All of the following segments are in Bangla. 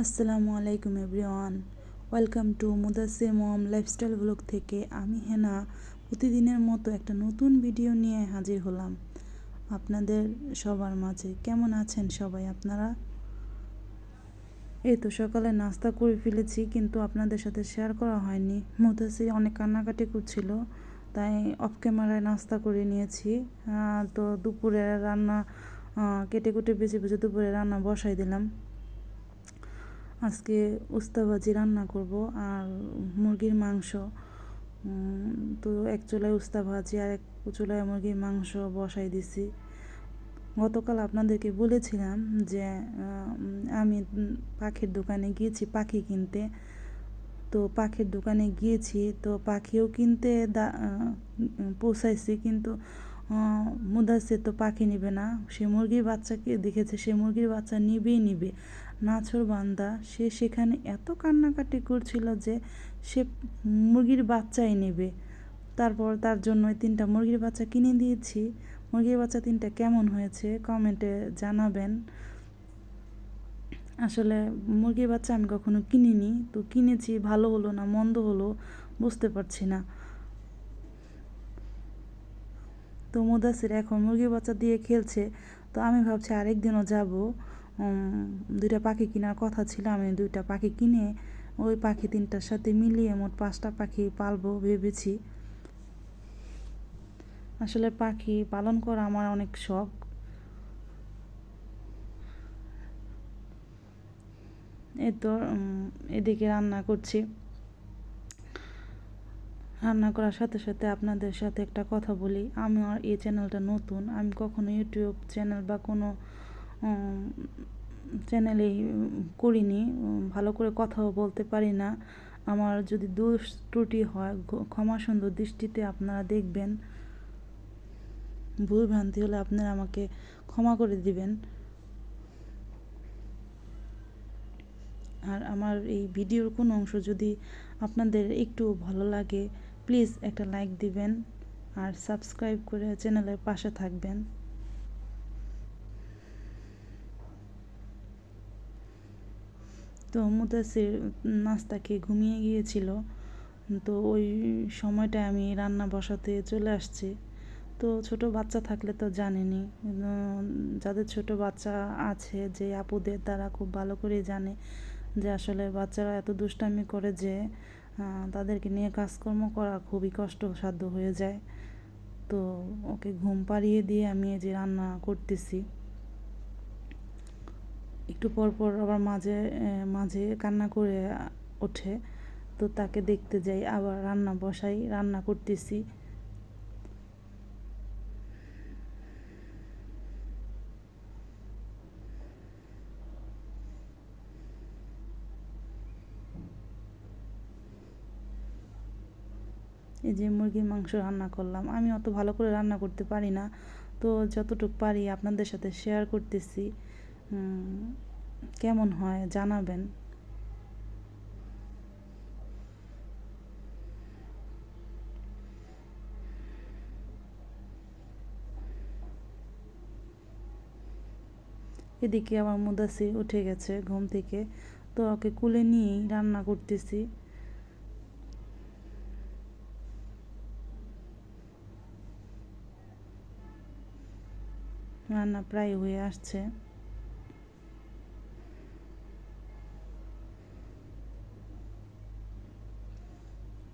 আসসালামু আলাইকুম এভরিওয়ান। ওয়েলকাম টু মুদাসে মম লাইফস্টাইল ব্লগ থেকে আমি হেনা। প্রতিদিনের মতো একটা নতুন ভিডিও নিয়ে হাজির হলাম। আপনাদের সবার মাঝে। কেমন আছেন সবাই আপনারা? এই তো সকালে নাস্তা করে ফেলেছি, কিন্তু আপনাদের সাথে শেয়ার করা হয়নি। মুদাসি অনেক কান্নাকাটি করছিল, তাই অফ ক্যামেরায় নাস্তা করে নিয়েছি। তো দুপুরে রান্না কেটে কুটে বেছে বেছে দুপুরে রান্না বসাই দিলাম। আজকে উস্তাভাজি রান্না করব আর মুরগির মাংস। তো এক চুলায় উস্তা ভাজি আর এক চুলায় মুরগির মাংস বসাই দিছি। গতকাল আপনাদেরকে বলেছিলাম যে আমি পাখির দোকানে গিয়েছি পাখি কিনতে। তো পাখির দোকানে গিয়েছি তো পাখিও কিনতে দা পৌঁছাইছি কিন্তু মুদাসে তো পাখি নিবে না। সে মুরগির বাচ্চাকে দেখেছে, সে মুরগির বাচ্চা নিবেই নিবে। নাছর বান্দা, সে সেখানে এত কান্নাকাটি করছিল যে সে মুরগির বাচ্চাই নেবে। তারপর তার জন্য তিনটা মুরগির বাচ্চা কিনে দিয়েছি। মুরগির বাচ্চা তিনটা কেমন হয়েছে কমেন্টে জানাবেন। আসলে মুরগির বাচ্চা আমি কখনো কিনিনি, তো কিনেছি, ভালো হলো না, মন্দ হলো, বুঝতে পারছি না। তো মুদাসির এখন মুরগির বাচ্চা দিয়ে খেলছে, তো আমি ভাবছি আরেকদিনও যাব। দুইটা পাখি কেনার কথা ছিল, আমি দুইটা পাখি কিনে ওই পাখি তিনটার সাথে মিলিয়ে মোট পাঁচটা পাখি পালবো ভেবেছি। আসলে পাখি পালন করা আমার অনেক শখ। এই তো এদিকে রান্না করছি। রান্না করার সাথে সাথে আপনাদের সাথে একটা কথা বলি। আমার এই চ্যানেলটা নতুন, আমি কখনো ইউটিউব চ্যানেল বা কোনো চ্যানেলেই করিনি, ভালো করে কথাও বলতে পারি না। আমার যদি দোষ ত্রুটি হয় ক্ষমা সুন্দর দৃষ্টিতে আপনারা দেখবেন। ভুল ভ্রান্তি হলে আপনারা আমাকে ক্ষমা করে দিবেন। আর আমার এই ভিডিওর কোনো অংশ যদি আপনাদের একটু ভালো লাগে প্লিজ একটা লাইক দিবেন। আর সাবস্ক্রাইব করে চ্যানেলের পাশে থাকবেন। তো মুদাসির নাস্তা খেয়ে ঘুমিয়ে গিয়েছিল। তো ওই সময়টা আমি রান্না বসাতে চলে আসছি। তো ছোট বাচ্চা থাকলে তো জানেনি। যাদের ছোট বাচ্চা আছে যে আপুদের তারা খুব ভালো করে জানে যে আসলে বাচ্চারা এত দুষ্টামি করে যে তাদেরকে নিয়ে কাজকর্ম করা খুবই কষ্টসাধ্য হয়ে যায়। তো ওকে ঘুম পাড়িয়ে দিয়ে আমি এই যে রান্না করতেছি। একটু পর পর আবার মাঝে মাঝে কান্না করে ওঠে। তো তাকে দেখতে যাই, আবার রান্না বসাই, রান্না করতেছি। এই যে মুরগির মাংস রান্না করলাম। আমি অত ভালো করে রান্না করতে পারি না। তো যতটুকু পারি আপনাদের সাথে শেয়ার করতেছি। কেমন হয় জানাবেন। এদিকে আমার মুদাসি উঠে গেছে ঘুম থেকে, তো ওকে কুলে নিয়েই রান্না করতেছি। রান্না প্রায় হয়ে আসছে।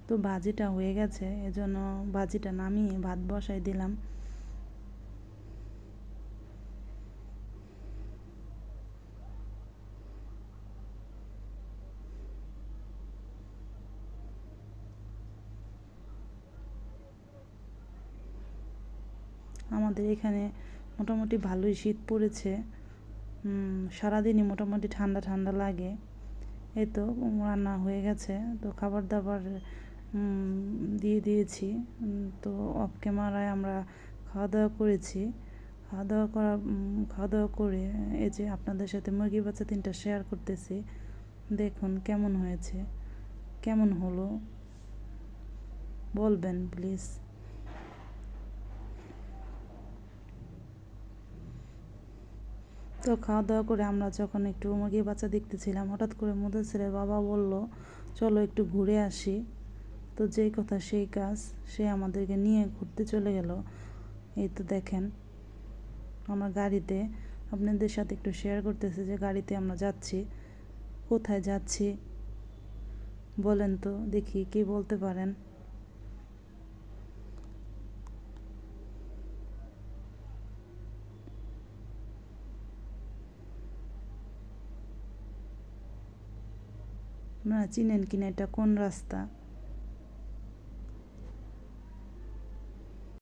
তো ভাজিটা হয়ে গেছে, এজন্য ভাজিটা নামিয়ে ভাত বসাই দিলাম। আমাদের এখানে মোটামুটি ভালোই শীত পড়েছে। সারাদিনই মোটামুটি ঠান্ডা ঠান্ডা লাগে। এই তো রান্না হয়ে গেছে। তো খাবার দাবার দিয়ে দিয়েছি। তো অফ ক্যামেরায় আমরা খাওয়া দাওয়া করেছি। খাওয়া দাওয়া করা খাওয়া দাওয়া করে, এই যে আপনাদের সাথে মুরগি বাচ্চা তিনটা শেয়ার করতেছি। দেখুন কেমন হয়েছে। কেমন হলো? বলবেন প্লিজ তো খাওয়া দাওয়া করে আমরা যখন একটু মুরগির বাচ্চা দেখতেছিলাম, হঠাৎ করে মুদাসিরের বাবা বলল, চলো একটু ঘুরে আসি। তো যেই কথা সেই কাজ সে আমাদেরকে নিয়ে ঘুরতে চলে গেল। এই তো দেখেন, আমরা গাড়িতে, আপনাদের সাথে একটু শেয়ার করতেছি যে গাড়িতে আমরা যাচ্ছি। কোথায় যাচ্ছি? বলেন তো, দেখি কি বলতে পারেন। আপনারা চিনেন কিনা এটা কোন রাস্তা?